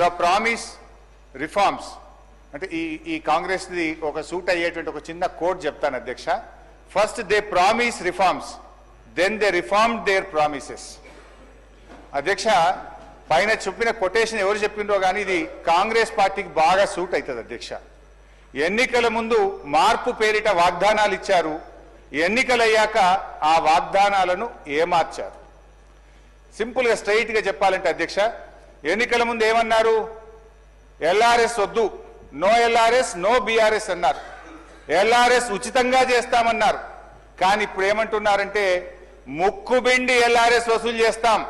The promise reforms. అంటే ఈ ఈ కాంగ్రెస్ది ఒక సూట్ అయ్యేటువంటి ఒక చిన్న కోడ్ చెప్తాను అధ్యక్ష. First they promise reforms then they reform their promises అధ్యక్ష పైన చెప్పిన కొటేషన్ ఎవరు చెప్పిండ్రో కానీ ఇది కాంగ్రెస్ పార్టీకి బాగా సూట్ అవుతుంది అధ్యక్ష. ఎన్నికల ముందు మార్పు పేరిట వాగ్దానాలు ఇచ్చారు. ఎన్నికలయ్యాక ఆ వాగ్దానాలను ఏమార్చారు. సింపుల్గా స్ట్రైట్గా చెప్పాలంటే అధ్యక్ష ఎన్నికల ముందు ఏమన్నారు? ఎల్ఆర్ఎస్ వద్దు నో ఎల్ఆర్ఎస్ నో బీఆర్ఎస్ అన్నారు. ఎల్ఆర్ఎస్ ఉచితంగా చేస్తామన్నారు. కానీ ఇప్పుడు ఏమంటున్నారంటే ముక్కుబిండి ఎల్ఆర్ఎస్ వసూలు చేస్తాం.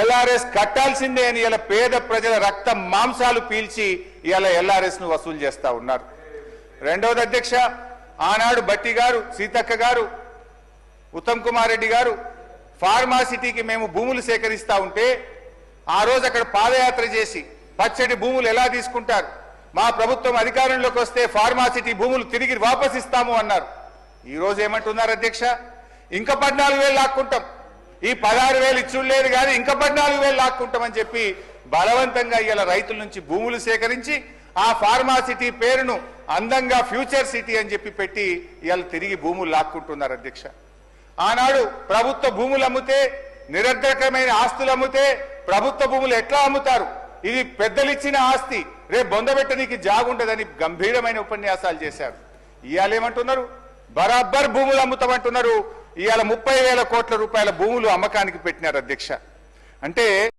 ఎల్ఆర్ఎస్ కట్టాల్సిందే అని ఇలా పేద ప్రజల రక్త మాంసాలు పీల్చి ఇలా ఎల్ఆర్ఎస్ను వసూలు చేస్తా ఉన్నారు. రెండవది అధ్యక్ష ఆనాడు బట్టి గారు సీతక్క గారు ఉత్తమ్ కుమార్ రెడ్డి గారు ఫార్మాసిటీకి మేము భూములు సేకరిస్తా ఉంటే ఆ రోజు అక్కడ పాదయాత్ర చేసి పచ్చడి భూములు ఎలా తీసుకుంటారు? మా ప్రభుత్వం అధికారంలోకి వస్తే ఫార్మాసిటీ భూములు తిరిగి వాపస్ ఇస్తాము అన్నారు. ఈ రోజు ఏమంటున్నారు అధ్యక్ష? ఇంకా పద్నాలుగు వేలు లాక్కుంటాం. ఈ పదహారు వేలు ఇచ్చుడు లేదు కానీ ఇంకా పద్నాలుగు వేలు లాక్కుంటామని చెప్పి బలవంతంగా ఇలా రైతుల నుంచి భూములు సేకరించి ఆ ఫార్మాసిటీ పేరును అందంగా ఫ్యూచర్ సిటీ అని చెప్పి పెట్టి ఇవాళ తిరిగి భూములు లాక్కుంటున్నారు అధ్యక్ష. ఆనాడు ప్రభుత్వ భూములు అమ్మితే నిరర్ధకమైన ఆస్తులు అమ్మితే ప్రభుత్వ భూములు ఎట్లా అమ్ముతారు? ఇది పెద్దలిచ్చిన ఆస్తి. రేపు బొందబెట్టనికి జాగుండదని గంభీరమైన ఉపన్యాసాలు చేశారు. ఇవాళ ఏమంటున్నారు? బరాబర్ భూములు అమ్ముతామంటున్నారు. ఇవాళ ముప్పై వేల కోట్ల రూపాయల భూములు అమ్మకానికి పెట్టినారు అధ్యక్ష. అంటే